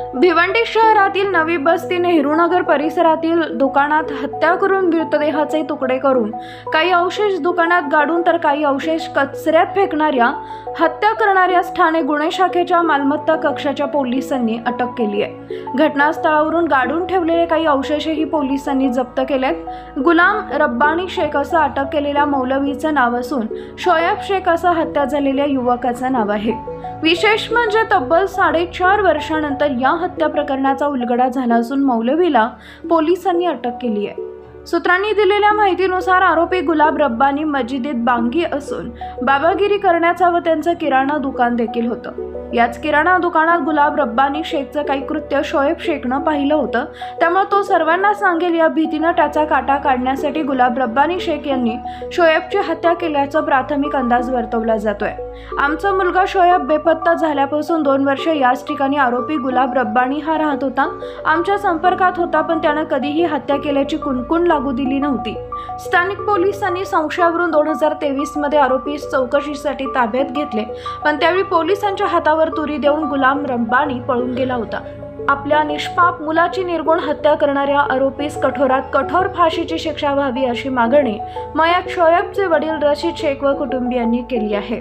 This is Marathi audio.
भिवंडी शहरातील नवी बस्ती नेहरूनगर परिसरातील दुकानात हत्या करून मृतदेहाचे तुकडे करून काही अवशेष दुकानात गाडून तर काही अवशेष कचऱ्यात फेकणाऱ्या हत्या करणाऱ्या ठाणे गुन्हे शाखेच्या मालमत्ता कक्षाच्या पोलिसांनी अटक केली आहे. घटनास्थळावरून गाडून ठेवलेले काही अवशेषही पोलिसांनी जप्त केलेत. गुलाम रब्बानी शेख असं अटक केलेल्या मौलवीचं नाव असून शोएब शेख असं हत्या झालेल्या युवकाचं नाव आहे. विशेष म्हणजे तब्बल साडेचार वर्षानंतर या हत्या प्रकरणाचा उलगडा झाला असून मौलवीला पोलिसांनी अटक केली आहे. सूत्रांनी दिलेल्या माहितीनुसार आरोपी गुलाब रब्बानी मजिदीत बांगी असून बाबागिरी करण्याचा व त्यांचं किराणा दुकान देखील होतं. याच किराणा दुकानात गुलाब रब्बानी शेखचं काही कृत्य शोएब शेखनं पाहिलं होतं. त्यामुळे तो सर्वांना सांगेल या भीतीनं त्याचा काटा काढण्यासाठी गुलाब रब्बानी शेख यांनी शोएबची हत्या केल्याचा प्राथमिक अंदाज वर्तवला जातोय. आमचा मुलगा शोएब बेपत्ता झाल्यापासून दोन वर्ष याच ठिकाणी आरोपी गुलाब रब्बाणी हा राहत होता. आमच्या संपर्कात होता पण त्यानं कधीही हत्या केल्याची कुणकुण लागू दिली नव्हती. स्थानिक पोलिसांनी संशयावरून दोन हजार तेवीसमध्ये आरोपी चौकशीसाठी ताब्यात घेतले पण त्यावेळी पोलिसांच्या हातावर तुरी देऊन गुलाम रब्बाणी पळून गेला होता. आपल्या निष्पाप मुलाची निर्गुण हत्या करणाऱ्या आरोपीस कठोरात कठोर फाशीची शिक्षा व्हावी अशी मागणी मयात शोएबचे वडील रशीद शेख व कुटुंबियांनी केली आहे.